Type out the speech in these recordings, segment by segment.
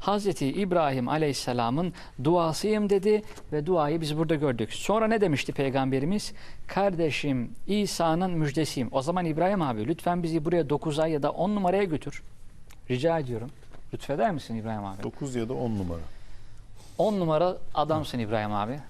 Hazreti İbrahim Aleyhisselam'ın duasıyım dedi ve duayı biz burada gördük. Sonra ne demişti Peygamberimiz? Kardeşim İsa'nın müjdesiyim. O zaman İbrahim abi lütfen bizi buraya 9'a ya da 10 numaraya götür. Rica ediyorum. Lütfeder misin İbrahim abi? 9 ya da 10 numara. 10 numara adamsın İbrahim abi.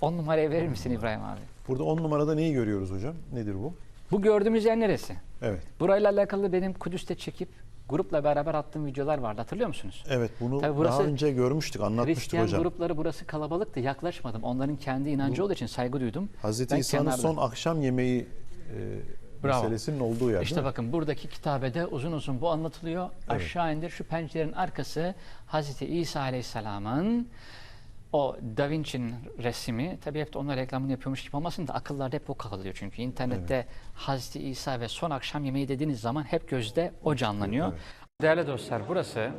10 numaraya verir misin İbrahim abi? Burada 10 numarada neyi görüyoruz hocam? Nedir bu? Bu gördüğümüz yer neresi? Evet. Burayla alakalı benim Kudüs'te çekip grupla beraber attığım videolar vardı. Hatırlıyor musunuz? Evet bunu Tabii burası daha önce görmüştük, anlatmıştık Hristiyan hocam. grupları burası kalabalıktı. Yaklaşmadım. Onların kendi inancı olduğu için saygı duydum. Hazreti İsa'nın son akşam yemeği e, Bravo. meselesinin olduğu yer İşte bakın buradaki kitabede uzun uzun bu anlatılıyor. Aşağı indir şu pencerenin arkası Hazreti İsa Aleyhisselam'ın o Da Vinci'nin resmi tabii hep de onlar reklamını yapıyormuş gibi olmasın da akıllarda hep o kalıyor çünkü internette Hazreti İsa ve son akşam yemeği dediğiniz zaman hep gözde o canlanıyor. Evet. Değerli dostlar burası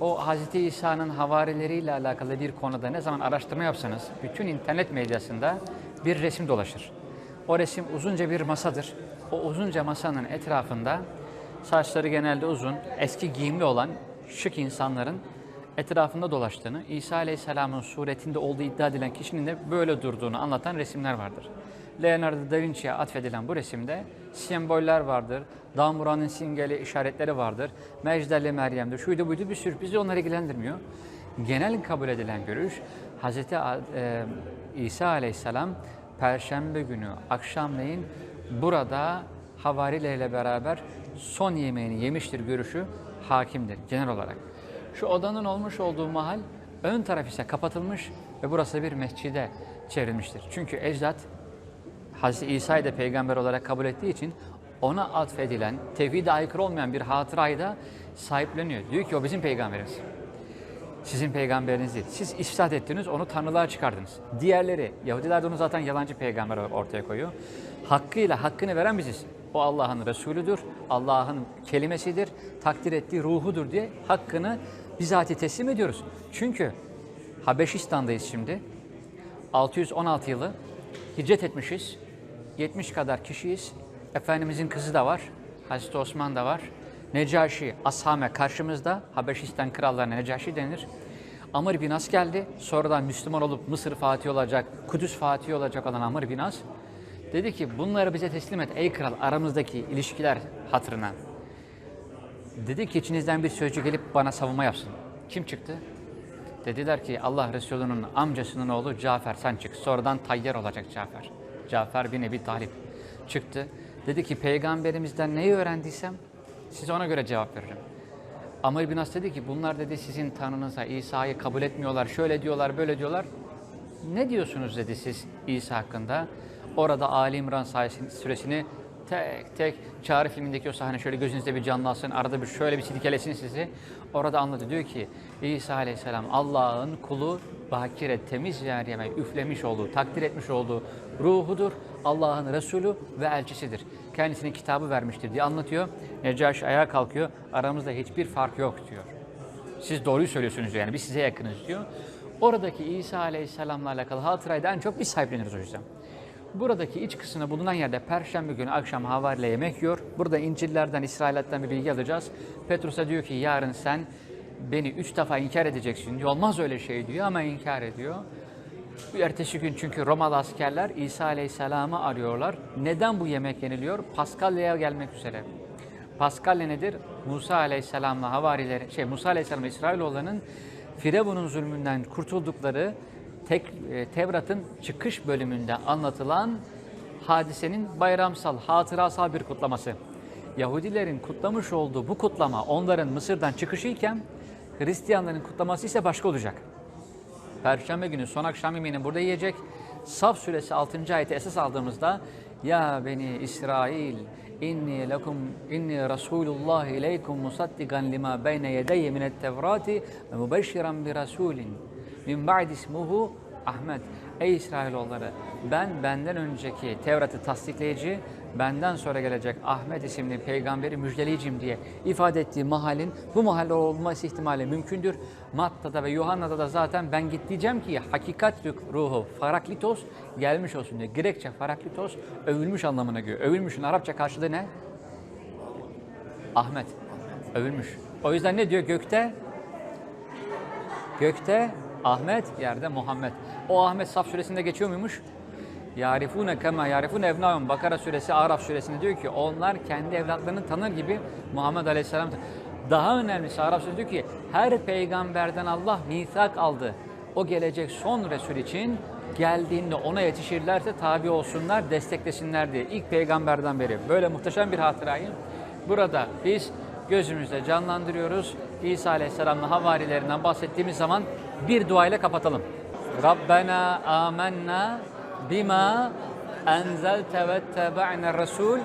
o Hazreti İsa'nın havarileriyle alakalı bir konuda ne zaman araştırma yapsanız bütün internet medyasında bir resim dolaşır. O resim uzunca bir masadır. O uzunca masanın etrafında saçları genelde uzun, eski giyimli olan şık insanların etrafında dolaştığını, İsa Aleyhisselam'ın suretinde olduğu iddia edilen kişinin de böyle durduğunu anlatan resimler vardır. Leonardo da Vinci'ye atfedilen bu resimde semboller vardır, Damuran'ın simgeli işaretleri vardır, Mecdelli Meryem'dir, şuydu buydu bir sürü bizi onlar ilgilendirmiyor. Genel kabul edilen görüş Hz. e, İsa Aleyhisselam Perşembe günü akşamleyin burada havarileriyle beraber son yemeğini yemiştir görüşü hakimdir genel olarak. Şu odanın olmuş olduğu mahal ön taraf ise kapatılmış ve burası bir mescide çevrilmiştir. Çünkü ecdat Hazreti İsa'yı da peygamber olarak kabul ettiği için ona atfedilen, tevhide aykırı olmayan bir hatırayı da sahipleniyor. Diyor ki o bizim peygamberimiz. Sizin peygamberiniz değil. Siz ifsad ettiniz, onu tanrılığa çıkardınız. Diğerleri, Yahudiler de onu zaten yalancı peygamber ortaya koyuyor. Hakkıyla hakkını veren biziz. O Allah'ın Resulüdür, Allah'ın kelimesidir, takdir ettiği ruhudur diye hakkını bizatihi teslim ediyoruz. Çünkü Habeşistan'dayız şimdi. 616 yılı hicret etmişiz. 70 kadar kişiyiz. Efendimizin kızı da var. Hazreti Osman da var. Necaşi, Ashame karşımızda. Habeşistan krallarına Necaşi denir. Amr bin As geldi. Sonradan Müslüman olup Mısır Fatih olacak, Kudüs Fatih olacak olan Amr bin As. Dedi ki bunları bize teslim et ey kral aramızdaki ilişkiler hatırına. Dedi ki içinizden bir sözcü gelip bana savunma yapsın. Kim çıktı? Dediler ki Allah Resulü'nün amcasının oğlu Cafer sen çık. Sonradan Tayyar olacak Cafer. Cafer bin Ebi Talip çıktı. Dedi ki peygamberimizden neyi öğrendiysem size ona göre cevap veririm. Amr bin As dedi ki bunlar dedi sizin tanrınıza İsa'yı kabul etmiyorlar. Şöyle diyorlar böyle diyorlar. Ne diyorsunuz dedi siz İsa hakkında. Orada Ali İmran sayesinde süresini tek tek Çağrı filmindeki o sahne şöyle gözünüzde bir canlansın. Arada bir şöyle bir silkelesin sizi. Orada anlatıyor. Diyor ki İsa Aleyhisselam Allah'ın kulu bakire temiz Meryem'e üflemiş olduğu, takdir etmiş olduğu ruhudur. Allah'ın Resulü ve elçisidir. Kendisine kitabı vermiştir diye anlatıyor. Necaşi ayağa kalkıyor. Aramızda hiçbir fark yok diyor. Siz doğruyu söylüyorsunuz yani biz size yakınız diyor. Oradaki İsa Aleyhisselam'la alakalı hatırayı da en çok biz sahipleniriz o yüzden. Buradaki iç kısmında bulunan yerde Perşembe günü akşam havariyle yemek yiyor. Burada İncil'lerden, İsrail'den bir bilgi alacağız. Petrus'a diyor ki yarın sen beni üç defa inkar edeceksin diyor. Olmaz öyle şey diyor ama inkar ediyor. Ertesi gün çünkü Romalı askerler İsa Aleyhisselam'ı arıyorlar. Neden bu yemek yeniliyor? Paskalya'ya gelmek üzere. Paskalya nedir? Musa Aleyhisselam'la havarileri, şey Musa Aleyhisselam İsrailoğullarının Firavun'un zulmünden kurtuldukları tek, e, Tevrat'ın çıkış bölümünde anlatılan hadisenin bayramsal, hatırasal bir kutlaması. Yahudilerin kutlamış olduğu bu kutlama onların Mısır'dan çıkışı iken Hristiyanların kutlaması ise başka olacak. Perşembe günü son akşam yemeğini burada yiyecek. Saf suresi 6. ayeti esas aldığımızda Ya beni İsrail inni lekum inni rasulullah ileykum musaddigan lima beyne yedeyye minet tevrati ve mübeşşiran bir rasulin min ba'di ismuhu Ahmet. Ey İsrailoğulları ben benden önceki Tevrat'ı tasdikleyici benden sonra gelecek Ahmet isimli peygamberi müjdeleyicim diye ifade ettiği mahalin bu mahalle olması ihtimali mümkündür. Matta'da ve Yuhanna'da da zaten ben git diyeceğim ki hakikat ruhu Faraklitos gelmiş olsun diye. Grekçe Faraklitos övülmüş anlamına geliyor. Övülmüşün Arapça karşılığı ne? Ahmet. Övülmüş. O yüzden ne diyor gökte? Gökte Ahmet, yerde Muhammed. O Ahmet Saf suresinde geçiyor muymuş? Yarifune kema yarifune evnahum. Bakara suresi, Araf suresinde diyor ki onlar kendi evlatlarını tanır gibi Muhammed Aleyhisselam. Daha önemlisi Araf suresi diyor ki her peygamberden Allah misak aldı. O gelecek son Resul için geldiğinde ona yetişirlerse tabi olsunlar, desteklesinler diye. İlk peygamberden beri böyle muhteşem bir hatırayı burada biz gözümüzde canlandırıyoruz. İsa Aleyhisselam'la havarilerinden bahsettiğimiz zaman bir duayla kapatalım. Rabbena amennâ bima enzelte ve tebe'ne resul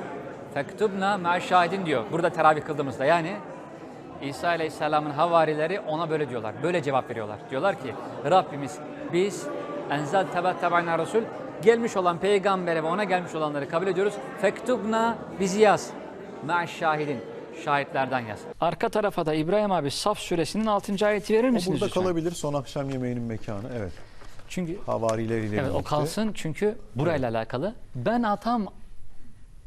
fektubna ma'a şahidin diyor. Burada teravih kıldığımızda yani İsa Aleyhisselam'ın havarileri ona böyle diyorlar. Böyle cevap veriyorlar. Diyorlar ki Rabbimiz biz enzel tebe tebe'ne resul gelmiş olan peygambere ve ona gelmiş olanları kabul ediyoruz. Fektubna bizi yaz. Ma'a şahidin şahitlerden yaz. Arka tarafa da İbrahim abi Saf suresinin 6. ayeti verir O misiniz burada lütfen? kalabilir son akşam yemeğinin mekanı. Evet. Çünkü Havarileriyle Evet o birlikte. kalsın çünkü burayla alakalı. Ben atam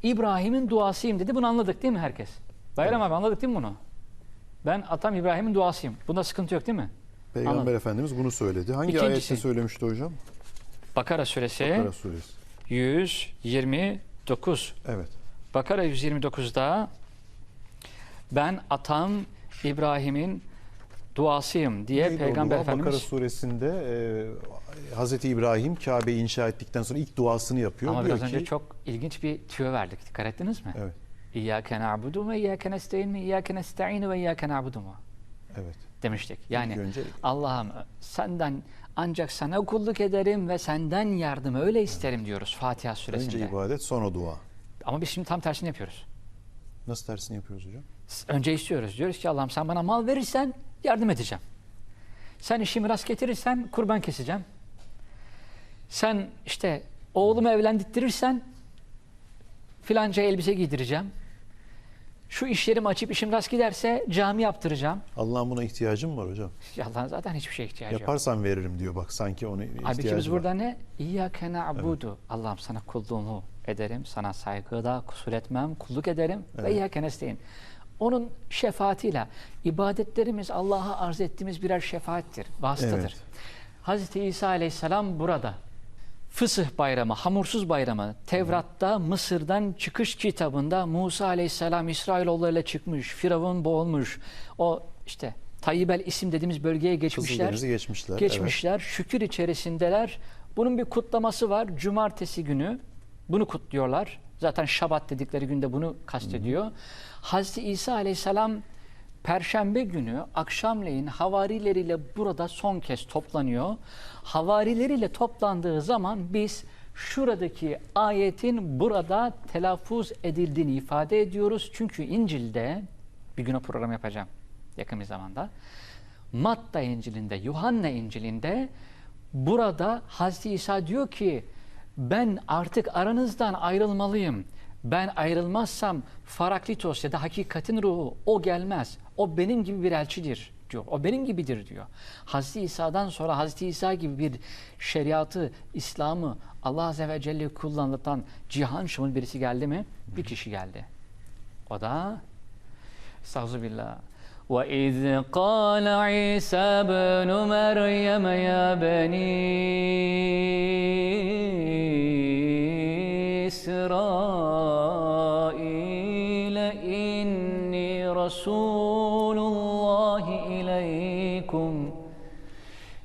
İbrahim'in duasıyım dedi. Bunu anladık değil mi herkes? Bayram abi anladık değil mi bunu? Ben atam İbrahim'in duasıyım. Bunda sıkıntı yok değil mi? Peygamber Anladım. Efendimiz bunu söyledi. Hangi İkincisi. ayette söylemişti hocam? Bakara suresi Bakara suresi. 129. Evet. Bakara 129'da ben atam İbrahim'in duasıyım diye Neydi Peygamber dua? Efendimiz Bakara suresinde e, Hazreti İbrahim Kabe'yi inşa ettikten sonra ilk duasını yapıyor. ama Diyor biraz önce ki, çok ilginç bir tüyo verdik. Dikkat ettiniz mi? Evet. İyyâke na'budu ve iyyâke nestaîn mi? İyyâke nesta'inu ve iyyâke na'budu mu? Evet. demiştik. Yani önce Allah'ım senden ancak sana kulluk ederim ve senden yardım öyle isterim diyoruz Fatiha suresinde. önce ibadet sonra dua. Ama biz şimdi tam tersini yapıyoruz. Nasıl tersini yapıyoruz hocam? Önce istiyoruz. Diyoruz ki Allah'ım sen bana mal verirsen yardım edeceğim. Sen işimi rast getirirsen kurban keseceğim. Sen işte oğlumu evlendirtirirsen filanca elbise giydireceğim. Şu işlerimi açıp işim rast giderse cami yaptıracağım. Allah'ın buna ihtiyacı mı var hocam? Allah'ın zaten hiçbir şeye ihtiyacı yok. Yaparsan veririm diyor bak sanki Halbuki ihtiyacı biz var. burada ne? İyyâke na'budu. Allah'ım sana kulluğumu ederim. Sana saygıda kusur etmem. Kulluk ederim. Ve Evet. iyyâke nestaîn. Onun şefaatiyle ibadetlerimiz Allah'a arz ettiğimiz birer şefaattir, vasıtadır. Evet. Hazreti İsa Aleyhisselam burada. Fısıh bayramı, hamursuz bayramı, Tevrat'ta Mısır'dan çıkış kitabında Musa Aleyhisselam İsrailoğullarıyla çıkmış, Firavun boğulmuş. O işte Tayyibel isim dediğimiz bölgeye geçmişler. Geçmişler. Geçmişler, şükür içerisindeler. Bunun bir kutlaması var. Cumartesi günü bunu kutluyorlar. Zaten Şabat dedikleri günde bunu kastediyor. Hazreti İsa Aleyhisselam Perşembe günü akşamleyin havarileriyle burada son kez toplanıyor. Havarileriyle toplandığı zaman biz şuradaki ayetin burada telaffuz edildiğini ifade ediyoruz. Çünkü İncil'de bir gün o programı yapacağım yakın bir zamanda. Matta İncil'inde, Yuhanna İncil'inde burada Hazreti İsa diyor ki ben artık aranızdan ayrılmalıyım. Ben ayrılmazsam Faraklitos ya da hakikatin ruhu o gelmez. O benim gibi bir elçidir diyor. O benim gibidir diyor. Hazreti İsa'dan sonra Hazreti İsa gibi bir şeriatı, İslam'ı Allah Azze ve Celle kullanılan cihan şumul birisi geldi mi? Bir kişi geldi. O da Estağfirullah. وإذ قال عيسى ابن مريم يا بني إسرائيل إني رسول الله إليكم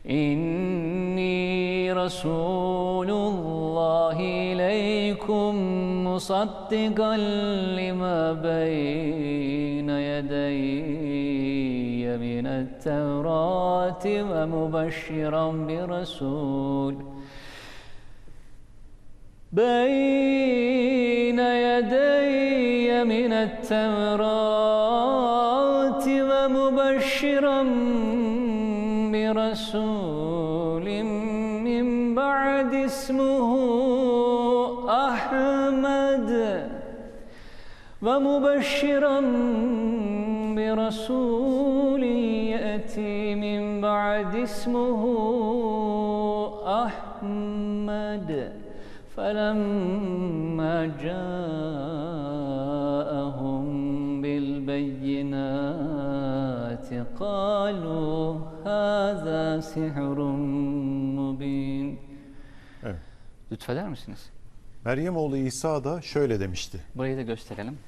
إني رسول الله إليكم مصدقا لما بين يدي من التوراة ومبشرا برسول. بين يدي من التوراة ومبشرا برسول من بعد اسمه ومبشرا برسول يأتي من بعد اسمه أحمد فلما جاءهم بالبينات قالوا هذا سحر مبين Evet. Lütfeder misiniz? Meryem oğlu İsa da şöyle demişti. Burayı da gösterelim.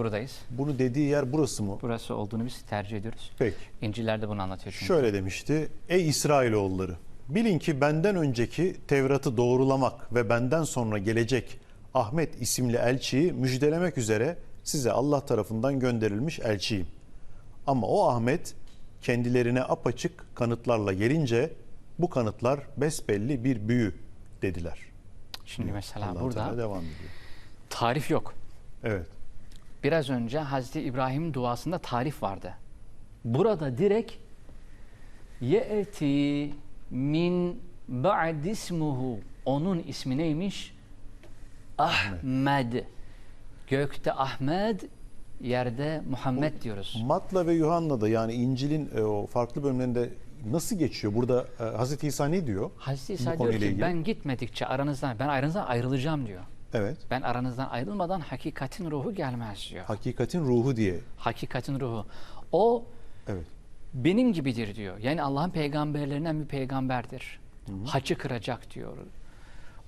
Buradayız. Bunu dediği yer burası mı? Burası olduğunu biz tercih ediyoruz. Peki. İncil'lerde bunu anlatıyor çünkü. Şöyle demişti. Ey İsrailoğulları! Bilin ki benden önceki Tevrat'ı doğrulamak ve benden sonra gelecek Ahmet isimli elçiyi müjdelemek üzere size Allah tarafından gönderilmiş elçiyim. Ama o Ahmet kendilerine apaçık kanıtlarla gelince bu kanıtlar besbelli bir büyü dediler. Şimdi mesela Allah burada devam ediyor. tarif yok. Evet. Biraz önce Hazreti İbrahim duasında tarif vardı. Burada direkt ye'ti min ba'dismuhu onun ismi neymiş? Ahmed. Gökte Ahmed, yerde Muhammed diyoruz. Matla ve Yuhanna'da yani İncil'in e, o farklı bölümlerinde nasıl geçiyor? Burada e, Hazreti İsa ne diyor? Hazreti İsa diyor ki ilgili. ben gitmedikçe aranızdan, ben aranızdan ayrılacağım diyor. Evet. Ben aranızdan ayrılmadan hakikatin ruhu gelmez diyor. Hakikatin ruhu diye. Hakikatin ruhu. O Evet. benim gibidir diyor. Yani Allah'ın peygamberlerinden bir peygamberdir. Haçı kıracak diyor.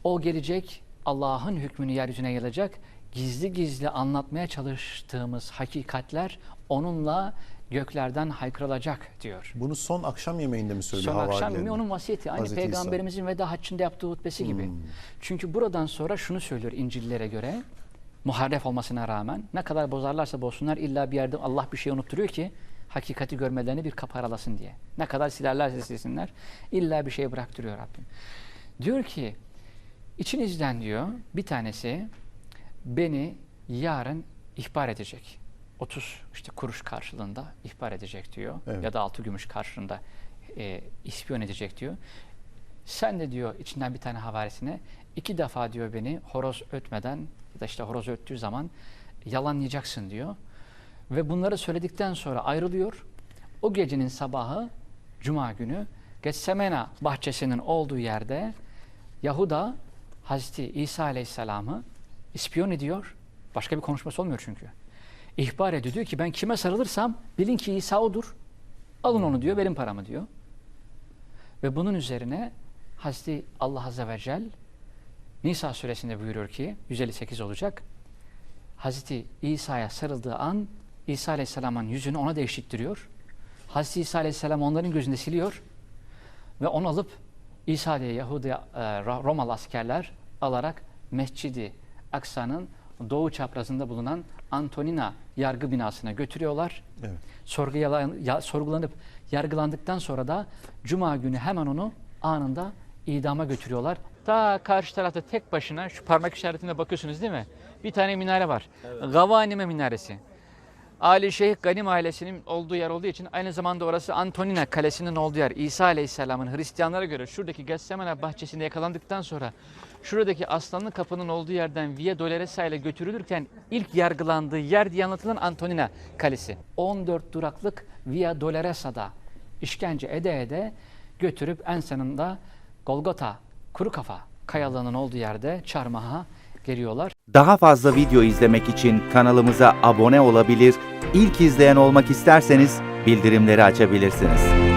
O gelecek Allah'ın hükmünü yeryüzüne yayılacak. Gizli gizli anlatmaya çalıştığımız hakikatler onunla göklerden haykırılacak diyor. Bunu son akşam yemeğinde mi söylüyor Son akşam yemeği onun vasiyeti. Aynı Hazreti İsa. peygamberimizin veda haccında yaptığı hutbesi gibi. Çünkü buradan sonra şunu söylüyor İncil'lere göre. Muharref olmasına rağmen ne kadar bozarlarsa bozsunlar illa bir yerde Allah bir şey unutturuyor ki hakikati görmelerini bir kapı aralasın diye. Ne kadar silerlerse silsinler illa bir şey bıraktırıyor Rabbim. Diyor ki içinizden diyor bir tanesi beni yarın ihbar edecek. 30 işte kuruş karşılığında ihbar edecek diyor. Evet. Ya da 6 gümüş karşılığında e, ispiyon edecek diyor. Sen de diyor içinden bir tane havarisine iki defa diyor beni horoz ötmeden ya da işte horoz öttüğü zaman yalanlayacaksın diyor. Ve bunları söyledikten sonra ayrılıyor. O gecenin sabahı Cuma günü Getsemena bahçesinin olduğu yerde Yahuda Hazreti İsa Aleyhisselam'ı ispiyon ediyor. Başka bir konuşması olmuyor çünkü. İhbar ediyor diyor ki ben kime sarılırsam bilin ki İsa odur. Alın onu diyor verin paramı diyor. Ve bunun üzerine Hazreti Allah Azze ve Celle Nisa suresinde buyuruyor ki 158 olacak. Hazreti İsa'ya sarıldığı an İsa Aleyhisselam'ın yüzünü ona değiştiriyor. Hazreti İsa Aleyhisselam onların gözünde siliyor ve onu alıp İsa diye Yahudi e, Romalı askerler alarak Mescidi Aksa'nın doğu çaprazında bulunan Antonina yargı binasına götürüyorlar. Evet. Sorguya, ya- sorgulanıp yargılandıktan sonra da Cuma günü hemen onu anında idama götürüyorlar. Ta karşı tarafta tek başına şu parmak işaretine bakıyorsunuz değil mi? Bir tane minare var. Gavanime minaresi. Ali Şeyh Ganim ailesinin olduğu yer olduğu için aynı zamanda orası Antonina Kalesi'nin olduğu yer. İsa Aleyhisselam'ın Hristiyanlara göre şuradaki Getsemane bahçesinde yakalandıktan sonra şuradaki Aslanlı Kapı'nın olduğu yerden Via Dolorosa ile götürülürken ilk yargılandığı yer diye anlatılan Antonina Kalesi. 14 duraklık Via Dolorosa'da işkence ede ede götürüp en sonunda Golgota, Kuru Kafa kayalığının olduğu yerde çarmıha geriyorlar. Daha fazla video izlemek için kanalımıza abone olabilir, ilk izleyen olmak isterseniz bildirimleri açabilirsiniz.